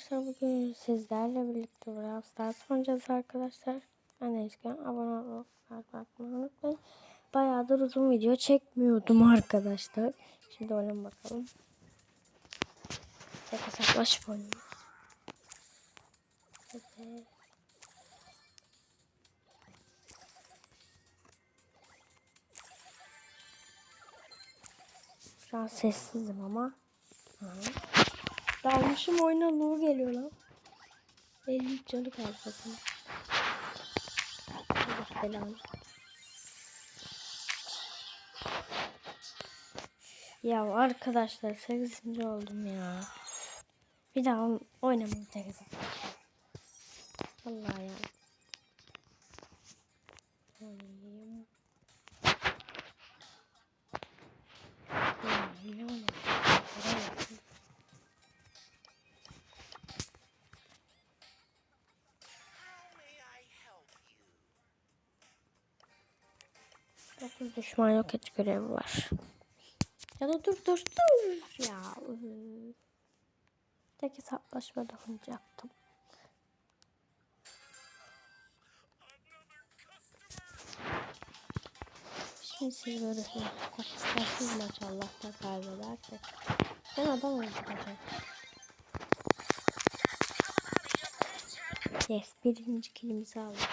arkadaşlar bugün sizlerle birlikte Brawl Stars oynayacağız arkadaşlar. Ben de abone olup like atmayı unutmayın. Bayağıdır uzun video çekmiyordum arkadaşlar. Şimdi oynayalım bakalım. Tek hesaplaşıp oynayalım. Evet. Şu an sessizim ama. Hı. Dalmışım oyuna Lu geliyor lan. 50 canı kaldı bakın. Allah belanı. Ya arkadaşlar 8. oldum ya. Bir daha hesap. Vallahi ya. Düşman yok et görevi var. Ya da dur dur dur ya. Tek hesaplaşma da yaptım. Şimdi siz görürsünüz. Pakistansız maç Allah'ta kaybedersek. Ben adam öldüreceğim. Yes birinci kilimizi aldık.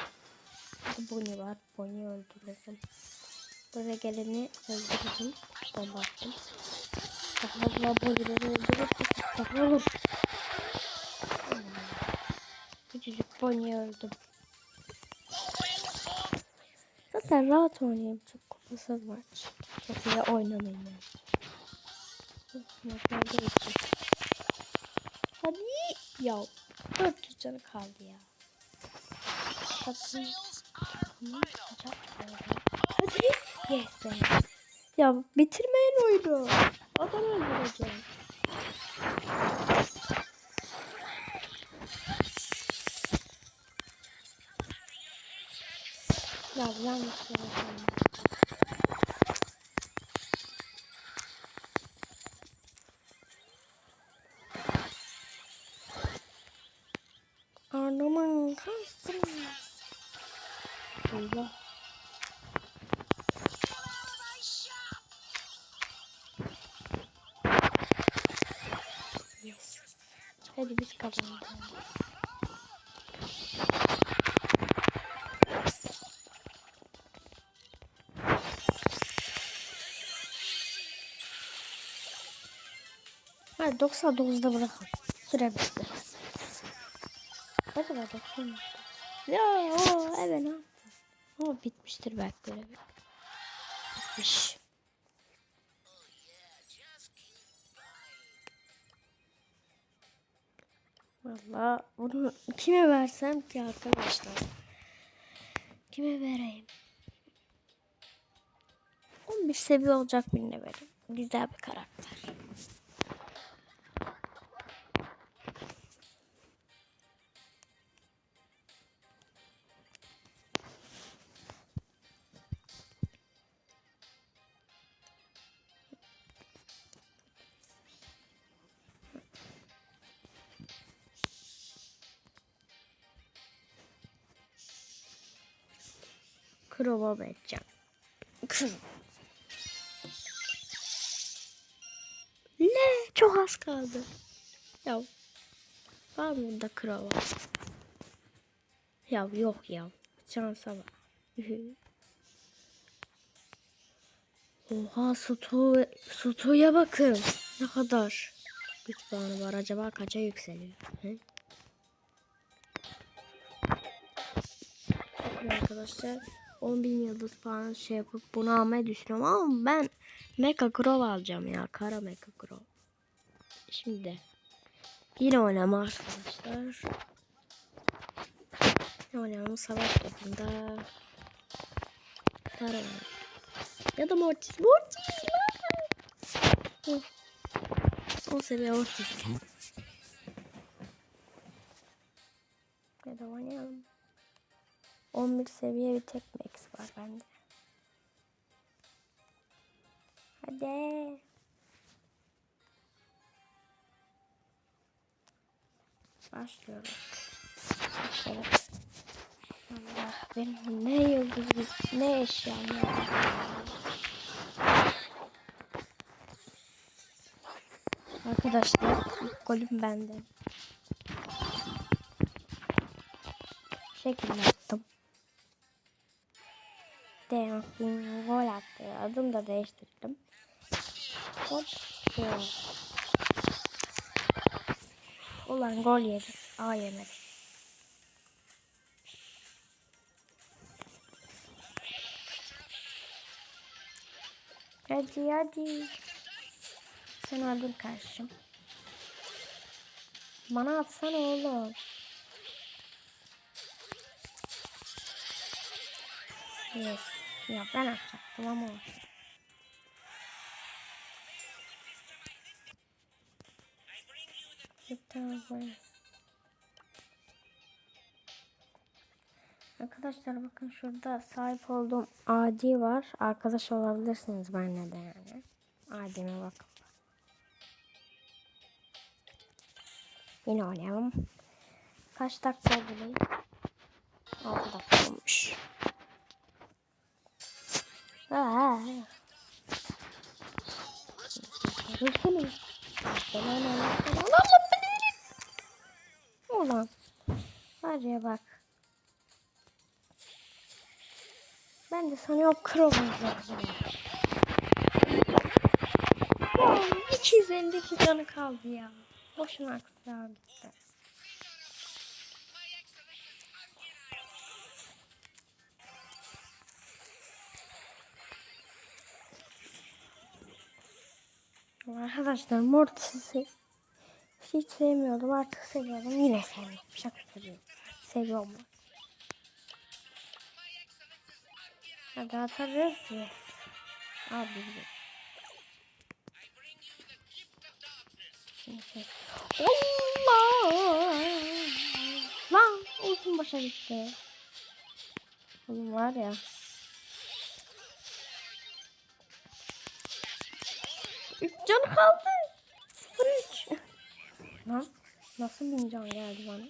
Bonnie var. Bonnie'yi öldürürüm. Buraya geleni öldürürüm. Bomba attım. Daha daha Bonnie'leri öldürürsek daha olur. Küçücük Bonnie'yi öldüm. Zaten rahat oynayayım. Çok kupasız maç. Çok iyi oynamayayım yani. Maçlarda geçecek. Hadi. Ya. 400 canı kaldı ya. Hadi. Oldu. Hadi. Yes be. Ya bitirmeyin oyunu. Adam öldüreceğim. Ya yanlış yapıyorum. Hadi biz kazandık. Hadi 99'da bırakalım. Süre bitti. Acaba 90 mı? Ya o evet ne yaptın? Ama bitmiştir belki görevi. Bitmiş. Valla bunu kime versem ki arkadaşlar? Kime vereyim? 11 seviye olacak birine verin. Güzel bir karakter. Krova vereceğim. Kır. Ne? Çok az kaldı. Ya. Var mı burada krova? Ya yok ya. Şansa bak. Oha Sutu, Sutu'ya bakın. Ne kadar güç puanı var. Acaba kaça yükseliyor? He? Bakın arkadaşlar 10.000 yıldız falan şey yapıp bunu almayı düşünüyorum ama ben Mecha Crow alacağım ya. Kara Mecha Crow. Şimdi yine oynama arkadaşlar. Ne oynayalım? Savaş topunda. Kara. Ya da Mortis. Mortis lan. Seviye Mortis. Ya da oynayalım. 11 seviye bir tek max var bende. Hadi. Başlıyoruz. Evet. Allah benim ne yıldız ne eşyam ya. Arkadaşlar ilk golüm bende. Şekil attım. Demin gol attı. Adımı da değiştirdim. Hop. Ulan gol yedik. Aa yemedik. Hadi hadi. Sen öldün kardeşim. Bana atsana oğlum. Yes. Ya ben atacaktım ama. Arkadaşlar bakın şurada sahip olduğum adi var. Arkadaş olabilirsiniz benimle de yani. Adime bakın. Yine oynayalım. Kaç dakika oldu? 6 dakika olmuş. Aa. Ben Ulan. Var ya bak. Ben de sanıyorum kır olacak. Ya 252 canı kaldı ya. Boşuna aksaya gitti. Arkadaşlar Mortis'i hiç sevmiyordum artık seviyorum. Yine sevmiyorum. Şaka seviyorum. Seviyorum. Hadi atarız yes. Abi Şimdi şey- Allah Lan ultim başa gitti. Oğlum var ya Üç can kaldı. Sıfır üç. Lan nasıl bin can geldi bana?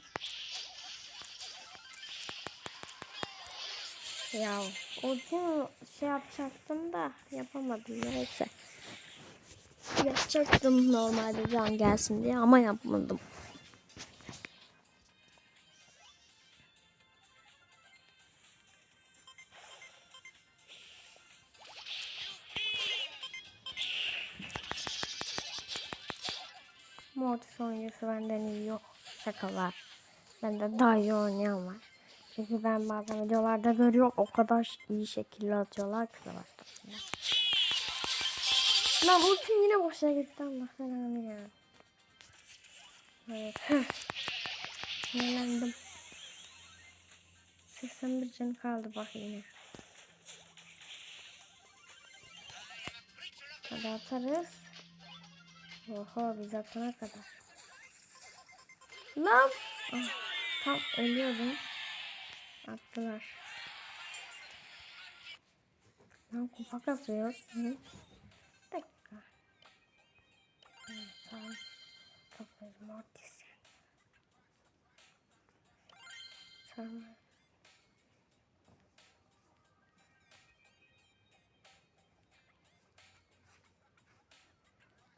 Ya o şey yapacaktım da yapamadım neyse. Yapacaktım normalde can gelsin diye ama yapmadım. Mortis oyuncusu benden iyi yok. Şakalar. Bende daha iyi oynayan var. Çünkü ben bazen videolarda görüyorum o kadar iyi şekilde atıyorlar ki savaştasında. Lan ultim yine boşa gitti Allah belanı ya. Evet. Sinirlendim. 81 can kaldı bak yine. Hadi atarız. Oho biz atana kadar. Lan. Ah, tam ölüyordum. Attılar. Lan kupa kasıyoruz. Bir dakika. Ol. Toplarız Mortis. Tamam.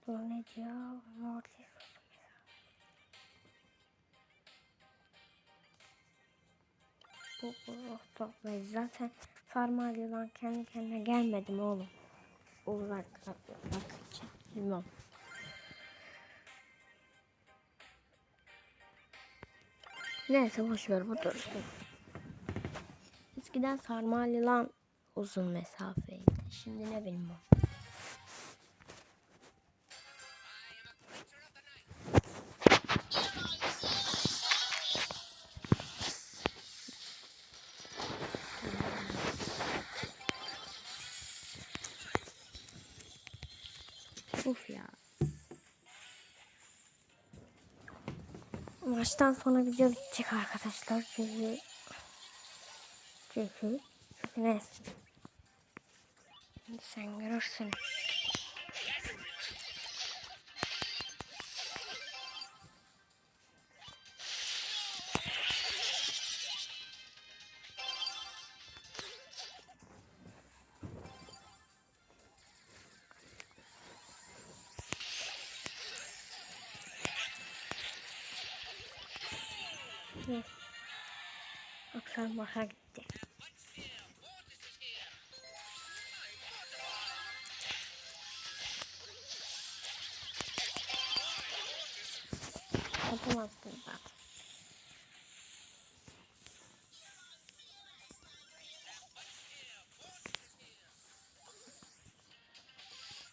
Dur ne diyor? Mortis. Bu, bu oh, toplayız. Zaten sarmalyadan kendi kendine gelmedim oğlum. Uzak için. Bilmem. Neyse boşver bu dursun. Eskiden sarmalyalan uzun mesafeydi. Şimdi ne bileyim o. Maçtan sonra video bitecek arkadaşlar çünkü çünkü neyse. Sen görürsün. Yes. Aksanmaha gitti. Yapamazdım zaten.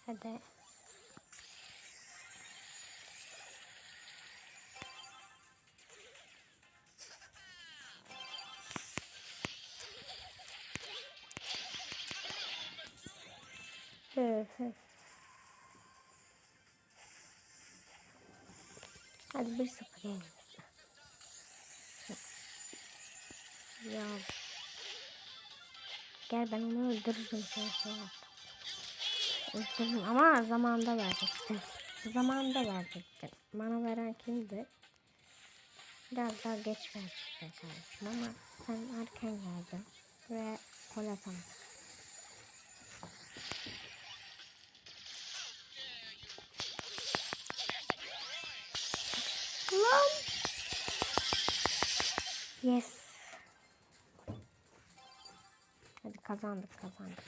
Hadi. Evet. Hadi bir sıfır. Ya. Gel ben onu öldürürüm. Öldürürüm ama zamanda verecektin. Zamanda verecektin. Bana veren kimdi? Biraz daha geç verecektin kardeşim ama sen erken geldin ve gol atamadın. Lan. Yes. Hadi kazandık kazandık.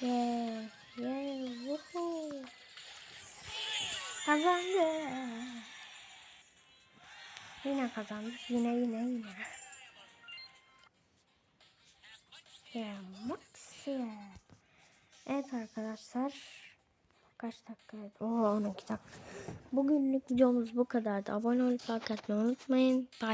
Yeah, yeah, woohoo. Kazandık. Yine kazandık. Yine yine yine. Yeah, Maxia. Evet arkadaşlar. Kaç dakika? Oo 12 dakika. Bugünlük videomuz bu kadardı. Abone olup like atmayı unutmayın. Bye.